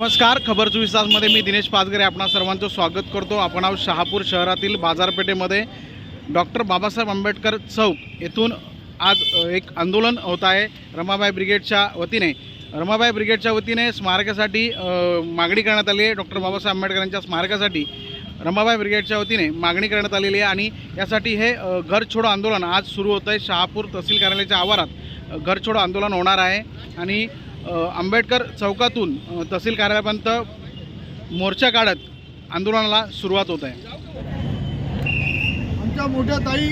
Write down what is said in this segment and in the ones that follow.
नमस्कार खबर चोवीस तासमध्ये मी दिनेश पाचगरे आपणा सर्वांचं स्वागत करतो. आपण आहोत शहापूर शहरातील बाजारपेठेमध्ये डॉक्टर बाबासाहेब आंबेडकर चौक येथून आज एक आंदोलन होत आहे रमाबाई ब्रिगेडच्या वतीने. रमाबाई ब्रिगेडच्या वतीने स्मारकासाठी मागणी करण्यात आली आहे. डॉक्टर बाबासाहेब आंबेडकरांच्या स्मारकासाठी रमाबाई ब्रिगेडच्या वतीने मागणी करण्यात आलेली आहे आणि यासाठी हे घर छोडो आंदोलन आज सुरू होतं आहे. शहापूर तहसील कार्यालयाच्या आवारात घर छोडो आंदोलन होणार आहे आणि आंबेडकर चौकातून तहसील कार्यालयापर्यंत मोर्चा काढत आंदोलनाला सुरुवात होत आहे. आमच्या मोठ्या ताई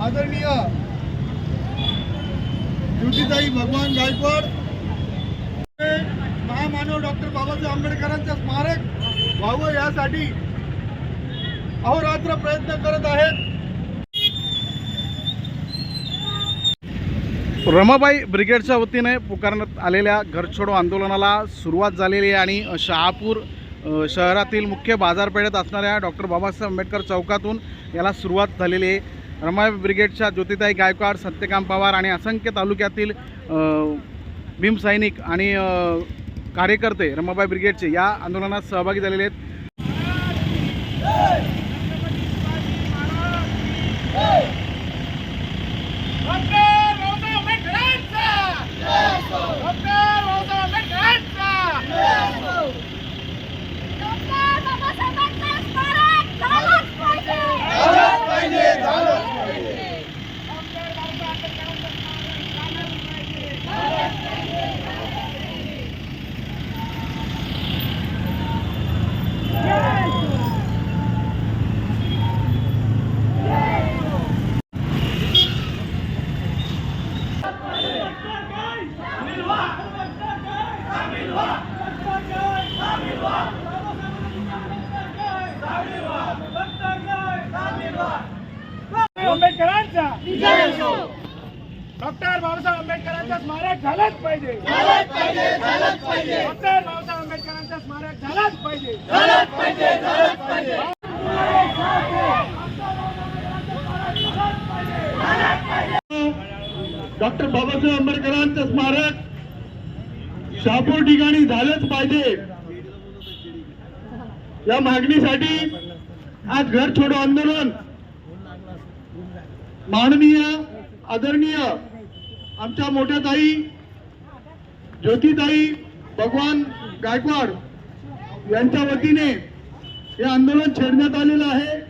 आदरणीय ज्योतिताई भगवान गायकवाड महामानव डॉक्टर बाबासाहेब आंबेडकरांचं स्मारक व्हावं यासाठी अहोरात्र प्रयत्न करत आहेत. रमाबाई ब्रिगेडच्या वतीने पुकारण्यात आलेल्या घर छोडो आंदोलनाला सुरुवात झालेली आहे आणि शहापूर शहरातील मुख्य बाजारपेठेत असणाऱ्या डॉक्टर बाबासाहेब आंबेडकर चौकातून याला सुरुवात झालेली आहे रमाबाई ब्रिगेडच्या ज्योतिताई गायकवाड सत्यकाम पवार आणि असंख्य तालुक्यातील भीमसैनिक आणि कार्यकर्ते रमाबाई ब्रिगेडचे या आंदोलनात सहभागी झालेले आहेत Hey! आंबेडकरांचा. डॉक्टर बाबासाहेब आंबेडकरांचं स्मारक झालंच पाहिजे. डॉक्टर बाबासाहेब आंबेडकरांचं स्मारक झालंच पाहिजे. डॉक्टर बाबासाहेब आंबेडकरांचं स्मारक शहापूर ठिकाणी झालंच पाहिजे. या मागणीसाठी आज घर छोडो आंदोलन. माननीय आदरणीय आमच्या मोठ्या ताई ज्योतिताई भगवान गायकवाड यांच्या वतीने हे आंदोलन छेडण्यात आलेलं आहे.